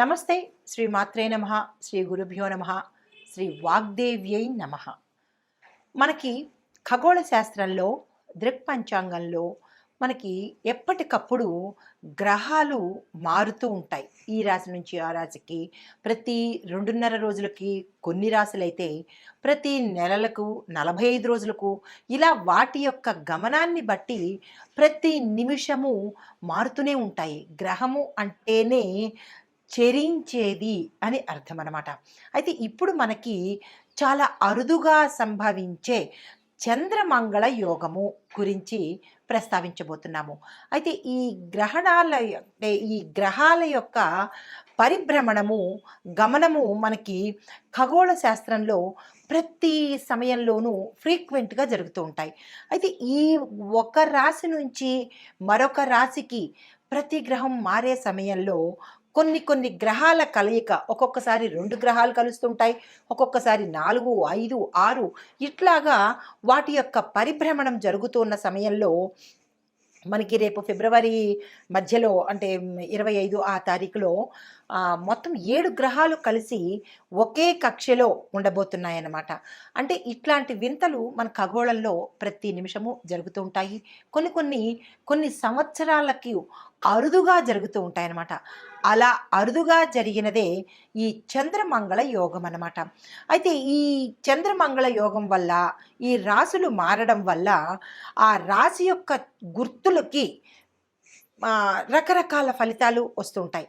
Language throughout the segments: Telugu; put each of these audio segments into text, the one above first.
నమస్తే శ్రీ మాత్రే నమ శ్రీ గురుభ్యో నమ శ్రీ వాగ్దేవ్యై నమ. మనకి ఖగోళ శాస్త్రంలో దృక్పంచాంగంలో మనకి ఎప్పటికప్పుడు గ్రహాలు మారుతూ ఉంటాయి. ఈ రాశి నుంచి ఆ రాశికి ప్రతి రెండున్నర రోజులకి కొన్ని రాశులైతే ప్రతి నెలలకు నలభై ఐదు రోజులకు ఇలా వాటి యొక్క గమనాన్ని బట్టి ప్రతి నిమిషము మారుతూనే ఉంటాయి. గ్రహము అంటేనే చెరించేది అని అర్థం అనమాట అయితే ఇప్పుడు మనకి చాలా అరుదుగా సంభవించే చంద్రమంగళ యోగము గురించి ప్రస్తావించబోతున్నాము. అయితే ఈ గ్రహణాల అంటే ఈ గ్రహాల యొక్క పరిభ్రమణము గమనము మనకి ఖగోళ శాస్త్రంలో ప్రతి సమయంలోనూ ఫ్రీక్వెంట్గా జరుగుతూ ఉంటాయి. అయితే ఈ ఒక రాశి నుంచి మరొక రాశికి ప్రతి గ్రహం మారే సమయంలో కొన్ని కొన్ని గ్రహాల కలయిక ఒక్కొక్కసారి రెండు గ్రహాలు కలుస్తుంటాయి ఒక్కొక్కసారి నాలుగు ఐదు ఆరు. ఇట్లాగా వాటి యొక్క పరిభ్రమణం జరుగుతున్న సమయంలో మనకి రేపు ఫిబ్రవరి మధ్యలో అంటే ఇరవై ఐదు ఆ తారీఖులో మొత్తం ఏడు గ్రహాలు కలిసి ఒకే కక్షలో ఉండబోతున్నాయన్నమాట. అంటే ఇట్లాంటి వింతలు మన ఖగోళంలో ప్రతి నిమిషము జరుగుతూ ఉంటాయి. కొన్ని కొన్ని కొన్ని సంవత్సరాలకి అరుదుగా జరుగుతూ ఉంటాయన్నమాట. అలా అరుదుగా జరిగినదే ఈ చంద్రమంగళ యోగం అన్నమాట. అయితే ఈ చంద్రమంగళ యోగం వల్ల ఈ రాశులు మారడం వల్ల ఆ రాశి యొక్క గుర్తులకి రకరకాల ఫలితాలు వస్తుంటాయి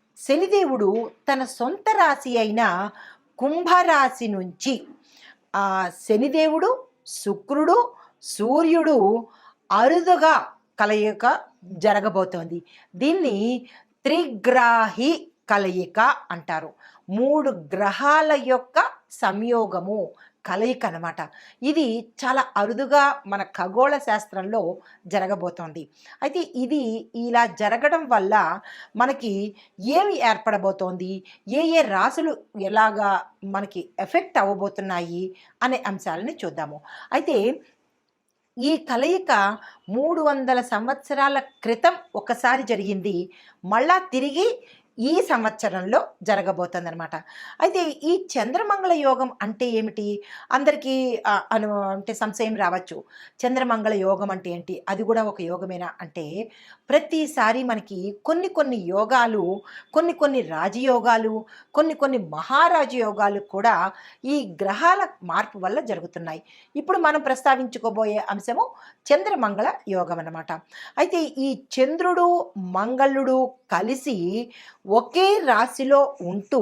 శనిదేవుడు తన సొంత రాశి అయిన కుంభరాశి నుంచి ఆ శనిదేవుడు శుక్రుడు సూర్యుడు అరుదుగా కలయిక జరగబోతోంది. దీన్ని త్రిగ్రాహి కలయిక అంటారు. మూడు గ్రహాల యొక్క సంయోగము కలయిక అనమాట ఇది చాలా అరుదుగా మన ఖగోళ శాస్త్రంలో జరగబోతోంది. అయితే ఇది ఇలా జరగడం వల్ల మనకి ఏమి ఏర్పడబోతోంది? ఏ ఏ రాసులు ఎలాగా మనకి ఎఫెక్ట్ అవ్వబోతున్నాయి? అనే అంశాలని చూద్దాము. అయితే ఈ కలయిక మూడు వందల సంవత్సరాల క్రితం ఒకసారి జరిగింది. మళ్ళా తిరిగి ఈ సంవత్సరంలో జరగబోతుందన్నమాట. అయితే ఈ చంద్రమంగళ యోగం అంటే ఏమిటి? అందరికీ అను అంటే సంశయం రావచ్చు. చంద్రమంగళ యోగం అంటే ఏంటి? అది కూడా ఒక యోగమేనా? అంటే ప్రతిసారి మనకి కొన్ని కొన్ని యోగాలు కొన్ని కొన్ని రాజయోగాలు కొన్ని కొన్ని మహారాజ యోగాలు కూడా ఈ గ్రహాల మార్పు వల్ల జరుగుతున్నాయి. ఇప్పుడు మనం ప్రస్తావించుకోబోయే అంశము చంద్రమంగళ యోగం అన్నమాట. అయితే ఈ చంద్రుడు మంగళుడు కలిసి ఒకే రాశిలో ఉంటూ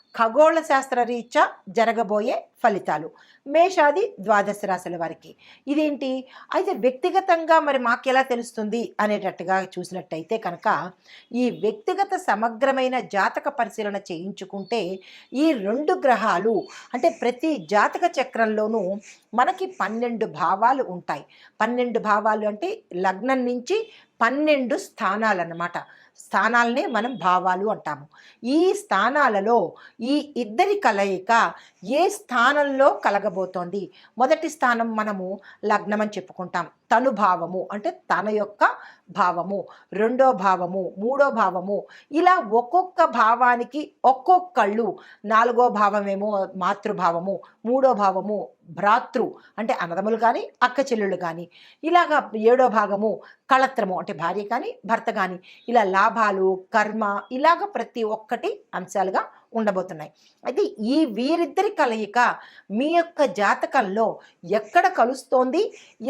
ఖగోళ శాస్త్ర రీత్యా జరగబోయే ఫలితాలు. మేషాది ద్వాదశ రాశుల వారికి. ఇదేంటి? అయితే వ్యక్తిగతంగా మరి మాకు ఎలా తెలుస్తుంది అనేటట్టుగా చూసినట్టయితే కనుక ఈ వ్యక్తిగత సమగ్రమైన జాతక పరిశీలన చేయించుకుంటే ఈ రెండు గ్రహాలు అంటే ప్రతి జాతక చక్రంలోనూ మనకి పన్నెండు భావాలు ఉంటాయి. పన్నెండు భావాలు అంటే లగ్నం నుంచి పన్నెండు స్థానాలు అన్నమాట స్థానాలనే మనం భావాలు అంటాము. ఈ స్థానాలలో ఈ ఇద్దరి కలయిక ఏ స్థానంలో కలగబోతోంది? మొదటి స్థానం మనము లగ్నం అని చెప్పుకుంటాం. తను భావము అంటే తన యొక్క భావము రెండో భావము మూడో భావము ఇలా ఒక్కొక్క భావానికి ఒక్కొక్కళ్ళు నాలుగో భావమేమో మాతృభావము మూడో భావము భ్రాతృ అంటే అన్నదములు కానీ అక్క చెల్లెళ్ళు కానీ ఇలాగా ఏడో భాగము కళత్రము అంటే భార్య కానీ భర్త కానీ ఇలా లాభాలు కర్మ ఇలాగ ప్రతి ఒక్కటి అంశాలుగా ఉండబోతున్నాయి. అయితే ఈ వీరిద్దరి కలయిక మీ యొక్క జాతకంలో ఎక్కడ కలుస్తోంది?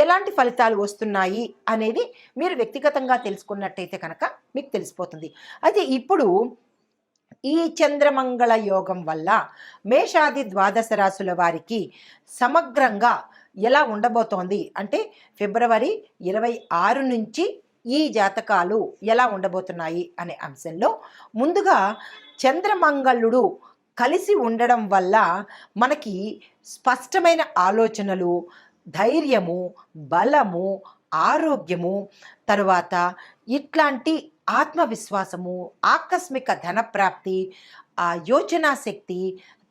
ఎలాంటి ఫలితాలు వస్తున్నాయి? అనేది మీరు వ్యక్తిగతంగా తెలుసుకున్నట్టయితే కనుక మీకు తెలిసిపోతుంది. అయితే ఇప్పుడు ఈ చంద్రమంగళ యోగం వల్ల మేషాది ద్వాదశ రాశుల వారికి సమగ్రంగా ఎలా ఉండబోతోంది? అంటే ఫిబ్రవరి ఇరవై ఆరు నుంచి ఈ జాతకాలు ఎలా ఉండబోతున్నాయి? అనే అంశంలో ముందుగా చంద్రమంగళుడు కలిసి ఉండడం వల్ల మనకి స్పష్టమైన ఆలోచనలు ధైర్యము బలము ఆరోగ్యము తరువాత ఇట్లాంటి ఆత్మవిశ్వాసము ఆకస్మిక ధనప్రాప్తి ఆ యోచనా శక్తి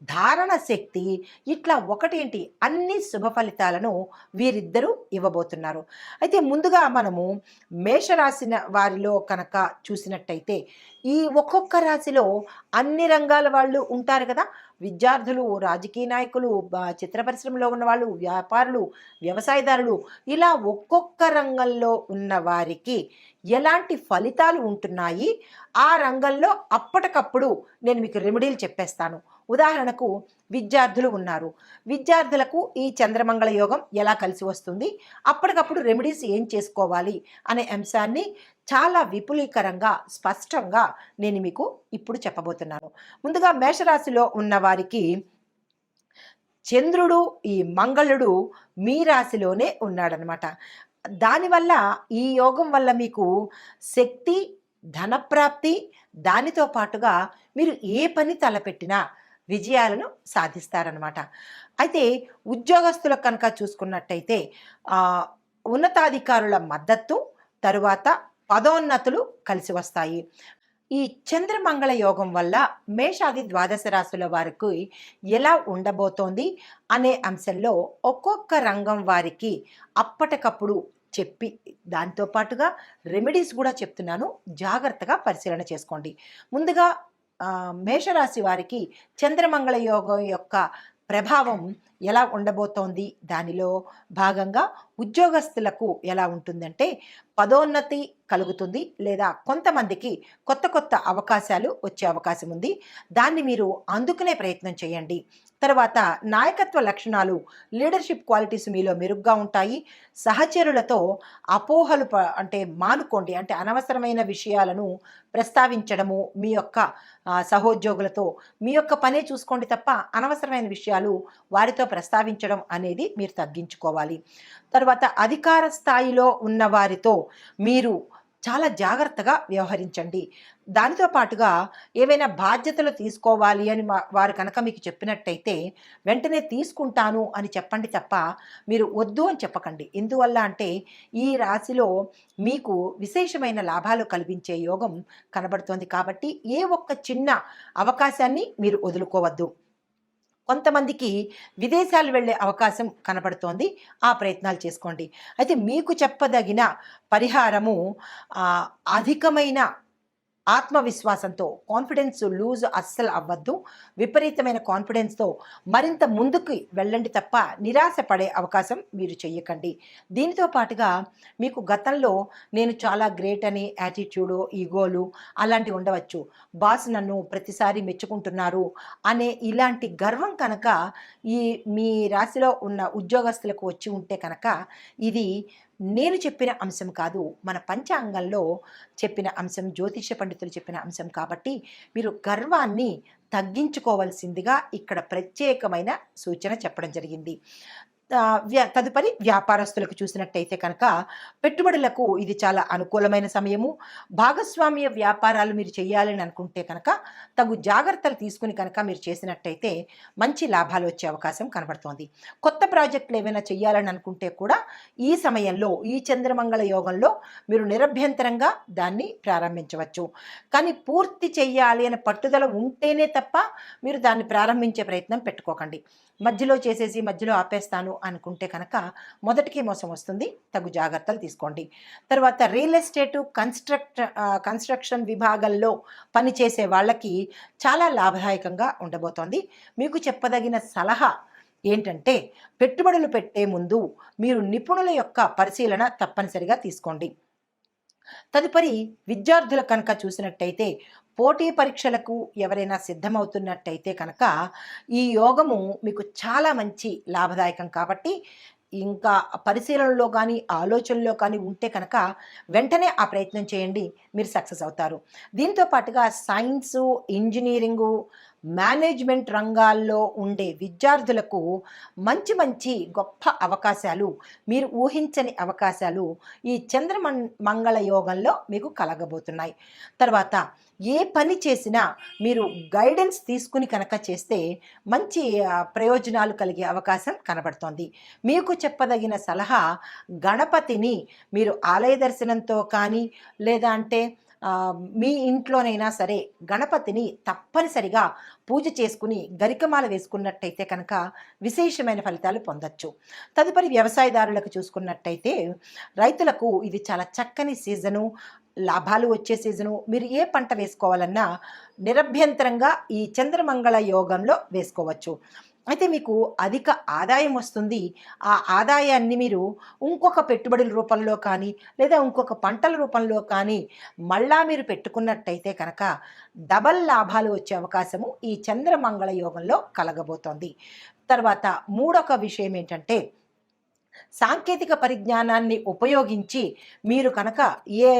ధారణ శక్తి ఇట్లా ఒకటేంటి? అన్ని శుభ ఫలితాలను వీరిద్దరూ ఇవ్వబోతున్నారు. అయితే ముందుగా మనము మేషరాశిన వారిలో కనుక చూసినట్టయితే ఈ ఒక్కొక్క రాశిలో అన్ని రంగాల వాళ్ళు ఉంటారు కదా? విద్యార్థులు రాజకీయ నాయకులు చిత్ర పరిశ్రమలో ఉన్న వాళ్ళు వ్యాపారులు వ్యవసాయదారులు ఇలా ఒక్కొక్క రంగంలో ఉన్న వారికి ఎలాంటి ఫలితాలు ఉంటున్నాయి? ఆ రంగంలో అప్పటికప్పుడు నేను మీకు రెమెడీలు చెప్పేస్తాను. ఉదాహరణకు విద్యార్థులు ఉన్నారు. విద్యార్థులకు ఈ చంద్రమంగళ యోగం ఎలా కలిసి వస్తుంది? అప్పటికప్పుడు రెమెడీస్ ఏం చేసుకోవాలి? అనే అంశాన్ని చాలా విపులీకరంగా స్పష్టంగా నేను మీకు ఇప్పుడు చెప్పబోతున్నాను. ముందుగా మేషరాశిలో ఉన్న వారికి చంద్రుడు ఈ మంగళుడు మీ రాశిలోనే ఉన్నాడనమాట దానివల్ల ఈ యోగం వల్ల మీకు శక్తి ధనప్రాప్తి దానితో పాటుగా మీరు ఏ పని తలపెట్టినా విజయాలను సాధిస్తారనమాట అయితే ఉద్యోగస్తులకు కనుక చూసుకున్నట్టయితే ఉన్నతాధికారుల మద్దతు తరువాత పదోన్నతులు కలిసి వస్తాయి. ఈ చంద్రమంగళ యోగం వల్ల మేషాది ద్వాదశ రాశుల వారికి ఎలా ఉండబోతోంది అనే అంశంలో ఒక్కొక్క రంగం వారికి అప్పటికప్పుడు చెప్పి దాంతో పాటుగా రెమెడీస్ కూడా చెప్తున్నాను. జాగ్రత్తగా పరిశీలన చేసుకోండి. ముందుగా మేషరాశి వారికి చంద్రమంగళ యోగం యొక్క ప్రభావం ఎలా ఉండబోతోంది? దానిలో భాగంగా ఉద్యోగస్తులకు ఎలా ఉంటుందంటే పదోన్నతి కలుగుతుంది లేదా కొంతమందికి కొత్త కొత్త అవకాశాలు వచ్చే అవకాశం ఉంది. దాన్ని మీరు అందుకునే ప్రయత్నం చేయండి. తర్వాత నాయకత్వ లక్షణాలు లీడర్షిప్ క్వాలిటీస్ మీలో మెరుగ్గా ఉంటాయి. సహచరులతో అపోహలు ప- అంటే మానుకోండి. అంటే అనవసరమైన విషయాలను ప్రస్తావించడము మీ యొక్క సహోద్యోగులతో మీ యొక్క పనే చూసుకోండి తప్ప అనవసరమైన విషయాలు వారితో ప్రస్తావించడం అనేది మీరు తగ్గించుకోవాలి. తర్వాత అధికార స్థాయిలో ఉన్న వారితో మీరు చాలా జాగ్రత్తగా వ్యవహరించండి. దానితో పాటుగా ఏవైనా బాధ్యతలు తీసుకోవాలి అని మా- వారు కనుక మీకు చెప్పినట్టయితే వెంటనే తీసుకుంటాను అని చెప్పండి తప్ప మీరు వద్దు అని చెప్పకండి. ఎందువల్ల అంటే ఈ రాశిలో మీకు విశేషమైన లాభాలు కల్పించే యోగం కనబడుతోంది కాబట్టి ఏ ఒక్క చిన్న అవకాశాన్ని మీరు వదులుకోవద్దు. కొంతమందికి విదేశాలు వెళ్ళే అవకాశం కనబడుతోంది. ఆ ప్రయత్నాలు చేసుకోండి. అయితే మీకు చెప్పదగిన పరిహారము అధికమైన ఆత్మవిశ్వాసంతో కాన్ఫిడెన్స్ లూజ్ అస్సలు అవ్వద్దు. విపరీతమైన కాన్ఫిడెన్స్తో మరింత ముందుకు వెళ్ళండి తప్ప నిరాశ పడే అవకాశం మీరు చెయ్యకండి. దీనితో పాటుగా మీకు గతంలో నేను చాలా గ్రేట్ అని యాటిట్యూడు ఈగోలు అలాంటివి ఉండవచ్చు. బాస్ నన్ను ప్రతిసారి మెచ్చుకుంటున్నారు అనే ఇలాంటి గర్వం కనుక ఈ మీ రాశిలో ఉన్న ఉద్యోగస్తులకు వచ్చి ఉంటే కనుక ఇది నేను చెప్పిన అంశం కాదు. మన పంచాంగంలో చెప్పిన అంశం జ్యోతిష పండితులు చెప్పిన అంశం కాబట్టి మీరు గర్వాన్ని తగ్గించుకోవాల్సిందిగా ఇక్కడ ప్రత్యేకమైన సూచన చెప్పడం జరిగింది. తదుపరి వ్యాపారస్తులకు చూసినట్టయితే కనుక పెట్టుబడులకు ఇది చాలా అనుకూలమైన సమయము. భాగస్వామ్య వ్యాపారాలు మీరు చేయాలని అనుకుంటే కనుక తగు జాగ్రత్తలు తీసుకుని కనుక మీరు చేసినట్టయితే మంచి లాభాలు వచ్చే అవకాశం కనబడుతోంది. కొత్త ప్రాజెక్టులు ఏమైనా చేయాలని అనుకుంటే కూడా ఈ సమయంలో ఈ చంద్రమంగళ యోగంలో మీరు నిరభ్యంతరంగా దాన్ని ప్రారంభించవచ్చు. కానీ పూర్తి చేయాలి అనే పట్టుదల ఉంటేనే తప్ప మీరు దాన్ని ప్రారంభించే ప్రయత్నం పెట్టుకోకండి. మధ్యలో చేసేసి మధ్యలో ఆపేస్తాను అనుకుంటే కనుక మొదటికి మోసం వస్తుంది. తగు జాగ్రత్తలు తీసుకోండి. తర్వాత రియల్ ఎస్టేట్ కన్స్ట్రక్ట్ కన్స్ట్రక్షన్ విభాగంలో పనిచేసే వాళ్ళకి చాలా లాభదాయకంగా ఉండబోతోంది. మీకు చెప్పదగిన సలహా ఏంటంటే పెట్టుబడులు పెట్టే ముందు మీరు నిపుణుల యొక్క పరిశీలన తప్పనిసరిగా తీసుకోండి. తదుపరి విద్యార్థుల కనుక చూసినట్టయితే పోటీ పరీక్షలకు ఎవరైనా సిద్ధమవుతున్నట్టయితే కనుక ఈ యోగము మీకు చాలా మంచి లాభదాయకం కాబట్టి ఇంకా పరిశీలనలో కానీ ఆలోచనలో కానీ ఉంటే కనుక వెంటనే ఆ ప్రయత్నం చేయండి. మీరు సక్సెస్ అవుతారు. దీంతో పాటుగా సైన్సు ఇంజనీరింగు మేనేజ్మెంట్ రంగాల్లో ఉండే విద్యార్థులకు మంచి మంచి గొప్ప అవకాశాలు మీరు ఊహించని అవకాశాలు ఈ చంద్రమన్ మంగళ యోగంలో మీకు కలగబోతున్నాయి. తర్వాత ఏ పని చేసినా మీరు గైడెన్స్ తీసుకుని కనుక చేస్తే మంచి ప్రయోజనాలు కలిగే అవకాశం కనబడుతోంది. మీకు చెప్పదగిన సలహా గణపతిని మీరు ఆలయ దర్శనంతో కానీ లేదా అంటే మీ ఇంట్లోనైనా సరే గణపతిని తప్పనిసరిగా పూజ చేసుకుని గరికమాల వేసుకున్నట్టయితే కనుక విశేషమైన ఫలితాలు పొందొచ్చు. తదుపరి వ్యవసాయదారులకు చూసుకున్నట్టయితే రైతులకు ఇది చాలా చక్కని సీజను లాభాలు వచ్చే సీజను. మీరు ఏ పంట వేసుకోవాలన్నా నిరభ్యంతరంగా ఈ చంద్రమంగళ యోగంలో వేసుకోవచ్చు. అయితే మీకు అధిక ఆదాయం వస్తుంది. ఆ ఆదాయాన్ని మీరు ఇంకొక పెట్టుబడుల రూపంలో కానీ లేదా ఇంకొక పంటల రూపంలో కానీ మళ్ళా మీరు పెట్టుకున్నట్టయితే కనుక డబల్ లాభాలు వచ్చే అవకాశము ఈ చంద్రమంగళ యోగంలో కలగబోతోంది. తర్వాత మూడొక విషయం ఏంటంటే సాంకేతిక పరిజ్ఞానాన్ని ఉపయోగించి మీరు కనుక ఏ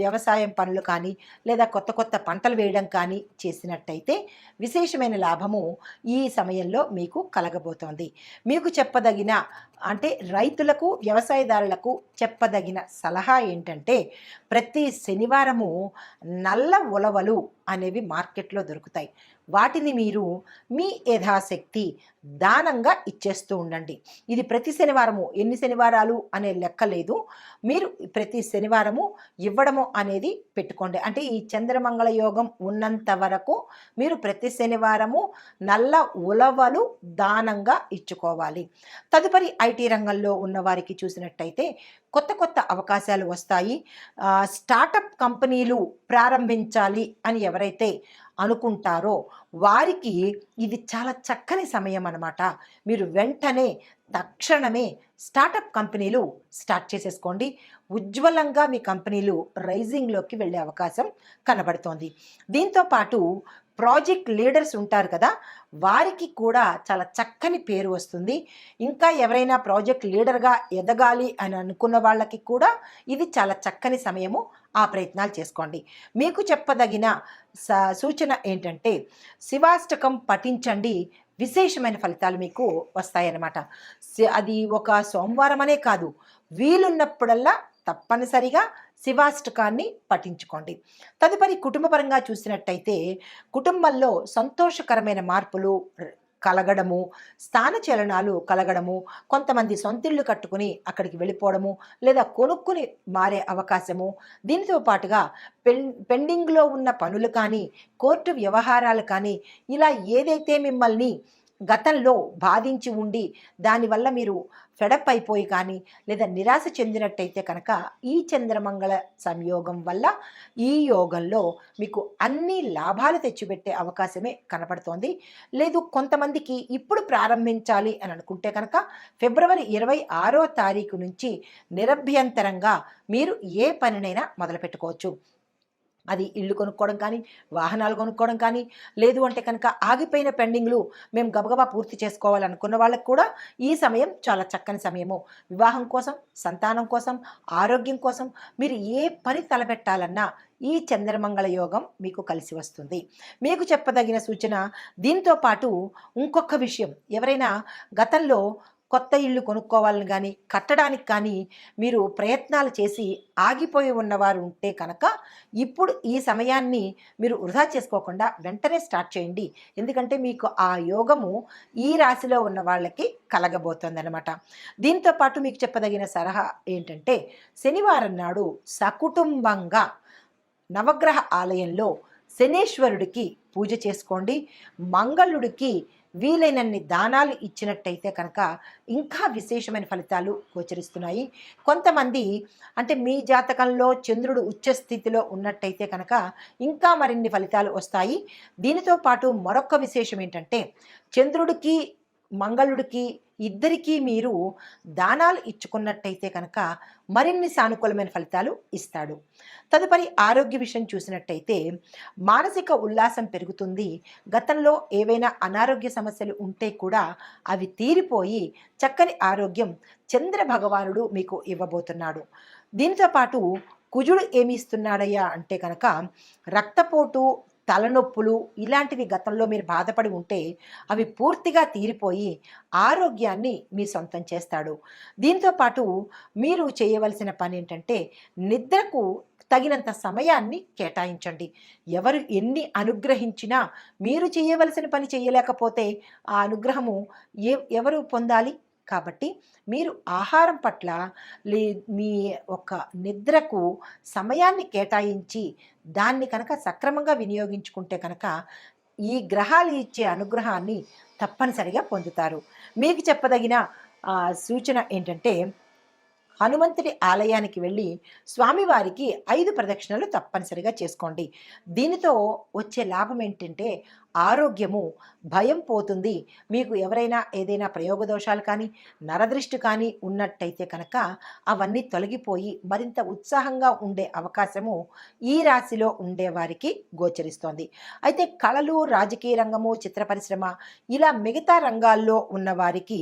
వ్యవసాయం పనులు కానీ లేదా కొత్త కొత్త పంటలు వేయడం కానీ చేసినట్టయితే విశేషమైన లాభము ఈ సమయంలో మీకు కలగబోతోంది. మీకు చెప్పదగిన అంటే రైతులకు వ్యవసాయదారులకు చెప్పదగిన సలహా ఏంటంటే ప్రతి శనివారము నల్ల ఉలవలు అనేవి మార్కెట్లో దొరుకుతాయి. వాటిని మీరు మీ యథాశక్తి దానంగా ఇచ్చేస్తూ ఉండండి. ఇది ప్రతి శనివారము. ఎన్ని శనివారాలు అనే లెక్క లేదు. మీరు ప్రతి శనివారము ఇవ్వడము అనేది పెట్టుకోండి. అంటే ఈ చంద్రమంగళ యోగం ఉన్నంత వరకు మీరు ప్రతి శనివారము నల్ల ఉలవలు దానంగా ఇచ్చుకోవాలి. తదుపరి ఐటీ రంగంలో ఉన్న వారికి చూసినట్టయితే కొత్త కొత్త అవకాశాలు వస్తాయి. స్టార్టప్ కంపెనీలు ప్రారంభించాలి అని ఎవరైతే అనుకుంటారో వారికి ఇది చాలా చక్కని సమయం అన్నమాట. మీరు వెంటనే తక్షణమే స్టార్టప్ కంపెనీలు స్టార్ట్ చేసేసుకోండి. ఉజ్వలంగా మీ కంపెనీలు రైజింగ్లోకి వెళ్ళే అవకాశం కనబడుతోంది. దీంతో పాటు ప్రాజెక్ట్ లీడర్స్ ఉంటారు కదా వారికి కూడా చాలా చక్కని పేరు వస్తుంది. ఇంకా ఎవరైనా ప్రాజెక్ట్ లీడర్గా ఎదగాలి అని అనుకున్న వాళ్ళకి కూడా ఇది చాలా చక్కని సమయము. ఆ ప్రయత్నాలు చేసుకోండి. మీకు చెప్పదగిన స- సూచన ఏంటంటే శివాష్టకం పఠించండి. విశేషమైన ఫలితాలు మీకు వస్తాయన్నమాట. అది ఒక సోమవారం అనే కాదు. వీలున్నప్పుడల్లా తప్పనిసరిగా శివాష్టకాన్ని పఠించుకోండి. తదుపరి కుటుంబపరంగా చూసినట్టయితే కుటుంబంలో సంతోషకరమైన మార్పులు కలగడము స్థానచలనాలు కలగడము కొంతమంది సొంతిళ్ళు కట్టుకుని అక్కడికి వెళ్ళిపోవడము లేదా కొనుక్కుని మారే అవకాశము దీనితో పాటుగా పెన్ పెండింగ్లో ఉన్న పనులు కానీ కోర్టు వ్యవహారాలు కానీ ఇలా ఏదైతే మిమ్మల్ని గతంలో బాధించి ఉండి దానివల్ల మీరు ఫెడప్ అయిపోయి కానీ లేదా నిరాశ చెందినట్టయితే కనుక ఈ చంద్రమంగళ సంయోగం వల్ల ఈ యోగంలో మీకు అన్ని లాభాలు తెచ్చిపెట్టే అవకాశమే కనపడుతోంది. లేదు కొంతమందికి ఇప్పుడు ప్రారంభించాలి అని అనుకుంటే కనుక ఫిబ్రవరి ఇరవై ఆరో తారీఖు నుంచి నిరభ్యంతరంగా మీరు ఏ పనినైనా మొదలు పెట్టుకోవచ్చు అది ఇల్లు కొనుక్కోవడం కానీ వాహనాలు కొనుక్కోవడం కానీ లేదు అంటే కనుక ఆగిపోయిన పెండింగ్లు మేము గబగబా పూర్తి చేసుకోవాలనుకున్న వాళ్ళకి కూడా ఈ సమయం చాలా చక్కని సమయము. వివాహం కోసం సంతానం కోసం ఆరోగ్యం కోసం మీరు ఏ పని తలపెట్టాలన్నా ఈ చంద్రమంగళ యోగం మీకు కలిసి వస్తుంది. మీకు చెప్పదగిన సూచన దీంతో పాటు ఇంకొక విషయం. ఎవరైనా గతంలో కొత్త ఇల్లు కొనుక్కోవాలని కానీ కట్టడానికి కానీ మీరు ప్రయత్నాలు చేసి ఆగిపోయి ఉన్నవారు ఉంటే కనుక ఇప్పుడు ఈ సమయాన్ని మీరు వృధా చేసుకోకుండా వెంటనే స్టార్ట్ చేయండి. ఎందుకంటే మీకు ఆ యోగము ఈ రాశిలో ఉన్న వాళ్ళకి కలగబోతుంది అనమాట దీంతో పాటు మీకు చెప్పదగిన సలహా ఏంటంటే శనివారం నాడు సకుటుంబంగా నవగ్రహ ఆలయంలో శనేశ్వరుడికి పూజ చేసుకోండి. మంగళుడికి వీలైనన్ని దానాలు ఇచ్చినట్టయితే కనుక ఇంకా విశేషమైన ఫలితాలు గోచరిస్తున్నాయి. కొంతమంది అంటే మీ జాతకంలో చంద్రుడు ఉచ్చ స్థితిలో ఉన్నట్టయితే కనుక ఇంకా మరిన్ని ఫలితాలు వస్తాయి. దీనితో పాటు మరొక విశేషం ఏంటంటే చంద్రుడికి మంగళుడికి ఇద్దరికీ మీరు దానాలు ఇచ్చుకున్నట్టయితే కనుక మరిన్ని సానుకూలమైన ఫలితాలు ఇస్తాడు. తదుపరి ఆరోగ్య విషయం చూసినట్టయితే మానసిక ఉల్లాసం పెరుగుతుంది. గతంలో ఏవైనా అనారోగ్య సమస్యలు ఉంటే కూడా అవి తీరిపోయి చక్కని ఆరోగ్యం చంద్ర భగవానుడు మీకు ఇవ్వబోతున్నాడు. దీనితో పాటు కుజుడు ఏమి ఇస్తున్నాడయ్యా అంటే కనుక రక్తపోటు తలనొప్పులు ఇలాంటివి గతంలో మీరు బాధపడి ఉంటే అవి పూర్తిగా తీరిపోయి ఆరోగ్యాన్ని మీ సొంతం చేస్తాడు. దీంతో పాటు మీరు చేయవలసిన పని ఏంటంటే నిద్రకు తగినంత సమయాన్ని కేటాయించండి. ఎవరు ఎన్ని అనుగ్రహించినా మీరు చేయవలసిన పని చేయలేకపోతే ఆ అనుగ్రహము ఏ ఎవరు పొందాలి? కాబట్టి మీరు ఆహారం పట్ల లే మీ ఒక నిద్రకు సమయాన్ని కేటాయించి దాన్ని కనుక సక్రమంగా వినియోగించుకుంటే కనుక ఈ గ్రహాలు ఇచ్చే అనుగ్రహాన్ని తప్పనిసరిగా పొందుతారు. మీకు చెప్పదగిన సూచన ఏంటంటే హనుమంతుడి ఆలయానికి వెళ్ళి స్వామివారికి ఐదు ప్రదక్షిణలు తప్పనిసరిగా చేసుకోండి. దీనితో వచ్చే లాభం ఏంటంటే ఆరోగ్యము భయం పోతుంది. మీకు ఎవరైనా ఏదైనా ప్రయోగ దోషాలు కానీ నరదృష్టి కానీ ఉన్నట్టయితే కనుక అవన్నీ తొలగిపోయి మరింత ఉత్సాహంగా ఉండే అవకాశము ఈ రాశిలో ఉండే వారికి గోచరిస్తోంది. అయితే కళలు రాజకీయ రంగము చిత్ర పరిశ్రమ ఇలా మిగతా రంగాల్లో ఉన్నవారికి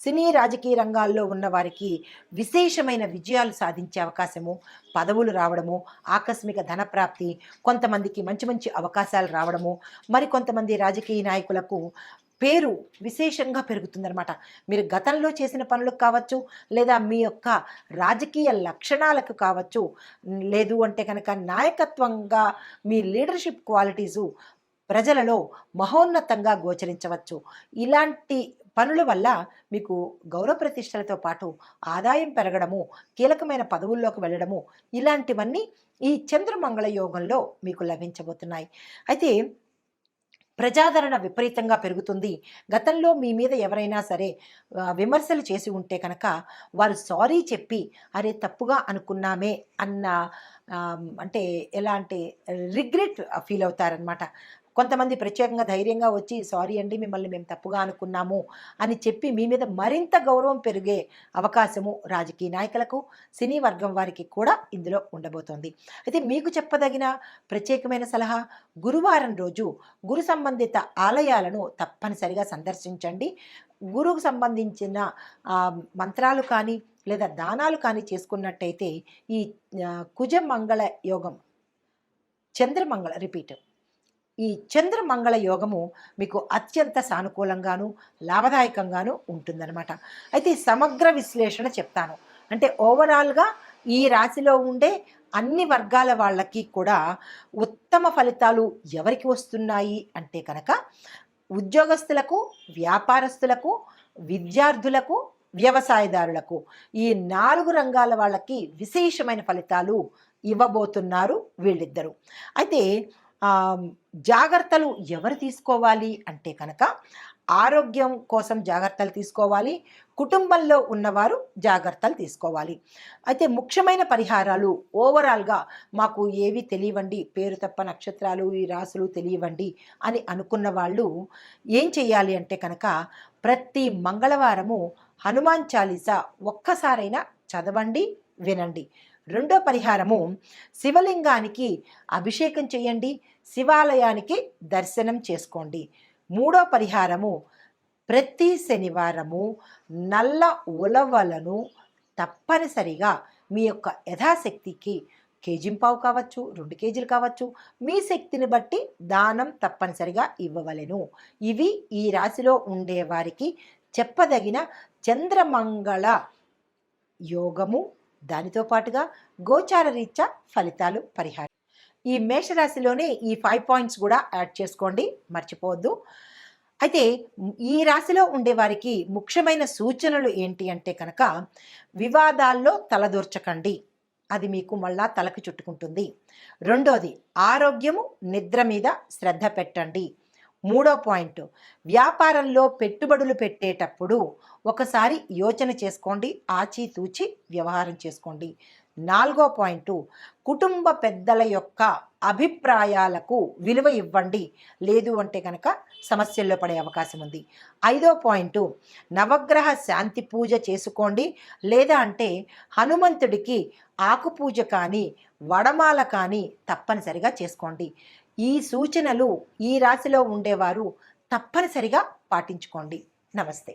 సినీ రాజకీయ రంగాల్లో ఉన్నవారికి విశేషమైన విజయాలు సాధించే అవకాశము పదవులు రావడము ఆకస్మిక ధనప్రాప్తి కొంతమందికి మంచి మంచి అవకాశాలు రావడము మరి కొంతమంది రాజకీయ నాయకులకు పేరు విశేషంగా పెరుగుతుందనమాట మీరు గతంలో చేసిన పనులకు కావచ్చు లేదా మీ యొక్క రాజకీయ లక్షణాలకు కావచ్చు లేదు అంటే కనుక నాయకత్వంగా మీ లీడర్షిప్ క్వాలిటీసు ప్రజలలో మహోన్నతంగా గోచరించవచ్చు. ఇలాంటి పనుల వల్ల మీకు గౌరవ ప్రతిష్టలతో పాటు ఆదాయం పెరగడము కీలకమైన పదవుల్లోకి వెళ్ళడము ఇలాంటివన్నీ ఈ చంద్రమంగళ యోగంలో మీకు లభించబోతున్నాయి. అయితే ప్రజాదరణ విపరీతంగా పెరుగుతుంది. గతంలో మీ మీద ఎవరైనా సరే విమర్శలు చేసి ఉంటే కనుక వారు సారీ చెప్పి అరే తప్పుగా అనుకున్నామే అన్న అంటే ఎలా అంటే రిగ్రెట్ ఫీల్ అవుతారనమాట కొంతమంది ప్రత్యేకంగా ధైర్యంగా వచ్చి సారీ అండి మిమ్మల్ని మేము తప్పుగా అనుకున్నాము అని చెప్పి మీ మీద మరింత గౌరవం పెరిగే అవకాశము రాజకీయ నాయకులకు సినీ వర్గం వారికి కూడా ఇందులో ఉండబోతోంది. అయితే మీకు చెప్పదగిన ప్రత్యేకమైన సలహా గురువారం రోజు గురు సంబంధిత ఆలయాలను తప్పనిసరిగా సందర్శించండి. గురువుకు సంబంధించిన మంత్రాలు కానీ లేదా దానాలు కానీ చేసుకున్నట్టయితే ఈ కుజమంగళ యోగం చంద్రమంగళ రిపీట్. ఈ చంద్రమంగళ యోగము మీకు అత్యంత సానుకూలంగాను లాభదాయకంగాను ఉంటుందన్నమాట. అయితే సమగ్ర విశ్లేషణ చెప్తాను. అంటే ఓవరాల్గా ఈ రాశిలో ఉండే అన్ని వర్గాల వాళ్ళకి కూడా ఉత్తమ ఫలితాలు ఎవరికి వస్తున్నాయి అంటే కనుక ఉద్యోగస్తులకు వ్యాపారస్తులకు విద్యార్థులకు వ్యవసాయదారులకు ఈ నాలుగు రంగాల వాళ్ళకి విశేషమైన ఫలితాలు ఇవ్వబోతున్నారు వీళ్ళిద్దరూ. అయితే జాగ్రత్తలు ఎవరు తీసుకోవాలి అంటే కనుక ఆరోగ్యం కోసం జాగ్రత్తలు తీసుకోవాలి కుటుంబంలో ఉన్నవారు జాగ్రత్తలు తీసుకోవాలి. అయితే ముఖ్యమైన పరిహారాలు ఓవరాల్గా మాకు ఏవి తెలియవండి పేరు తప్ప నక్షత్రాలు ఈ రాసులు తెలియవండి అని అనుకున్న వాళ్ళు ఏం చేయాలి అంటే కనుక ప్రతి మంగళవారము హనుమాన్ చాలీసా ఒక్కసారైనా చదవండి వినండి. రెండో పరిహారము శివలింగానికి అభిషేకం చేయండి శివాలయానికి దర్శనం చేసుకోండి. మూడో పరిహారము ప్రతి శనివారము నల్ల ఉలవలను తప్పనిసరిగా మీ యొక్క యథాశక్తికి కేజింపావు కావచ్చు రెండు కేజీలు కావచ్చు మీ శక్తిని బట్టి దానం తప్పనిసరిగా ఇవ్వవలెను. ఇవి ఈ రాశిలో ఉండే వారికి చెప్పదగిన చంద్రమంగళ యోగము. దానితో పాటుగా గోచార రీత్యా ఫలితాలు పరిహారం. ఈ మేషరాశిలోనే ఈ ఫైవ్ పాయింట్స్ కూడా యాడ్ చేసుకోండి మర్చిపోవద్దు. అయితే ఈ రాశిలో ఉండే వారికి ముఖ్యమైన సూచనలు ఏంటి అంటే కనుక వివాదాల్లో తలదూర్చకండి. అది మీకు మళ్ళా తలకి చుట్టుకుంటుంది. రెండోది ఆరోగ్యము నిద్ర మీద శ్రద్ధ పెట్టండి. మూడో పాయింట్ వ్యాపారంలో పెట్టుబడులు పెట్టేటప్పుడు ఒకసారి యోచన చేసుకోండి ఆచితూచి వ్యవహారం చేసుకోండి. నాలుగో పాయింట్ కుటుంబ పెద్దల యొక్క అభిప్రాయాలకు విలువ ఇవ్వండి. లేదు అంటే కనుక సమస్యల్లో పడే అవకాశం ఉంది. ఐదో పాయింట్ నవగ్రహ శాంతి పూజ చేసుకోండి. లేదా అంటే హనుమంతుడికి ఆకుపూజ కానీ వడమాల కానీ తప్పనిసరిగా చేసుకోండి. ఈ సూచనలు ఈ రాశిలో ఉండేవారు తప్పనిసరిగా పాటించుకోండి. నమస్తే.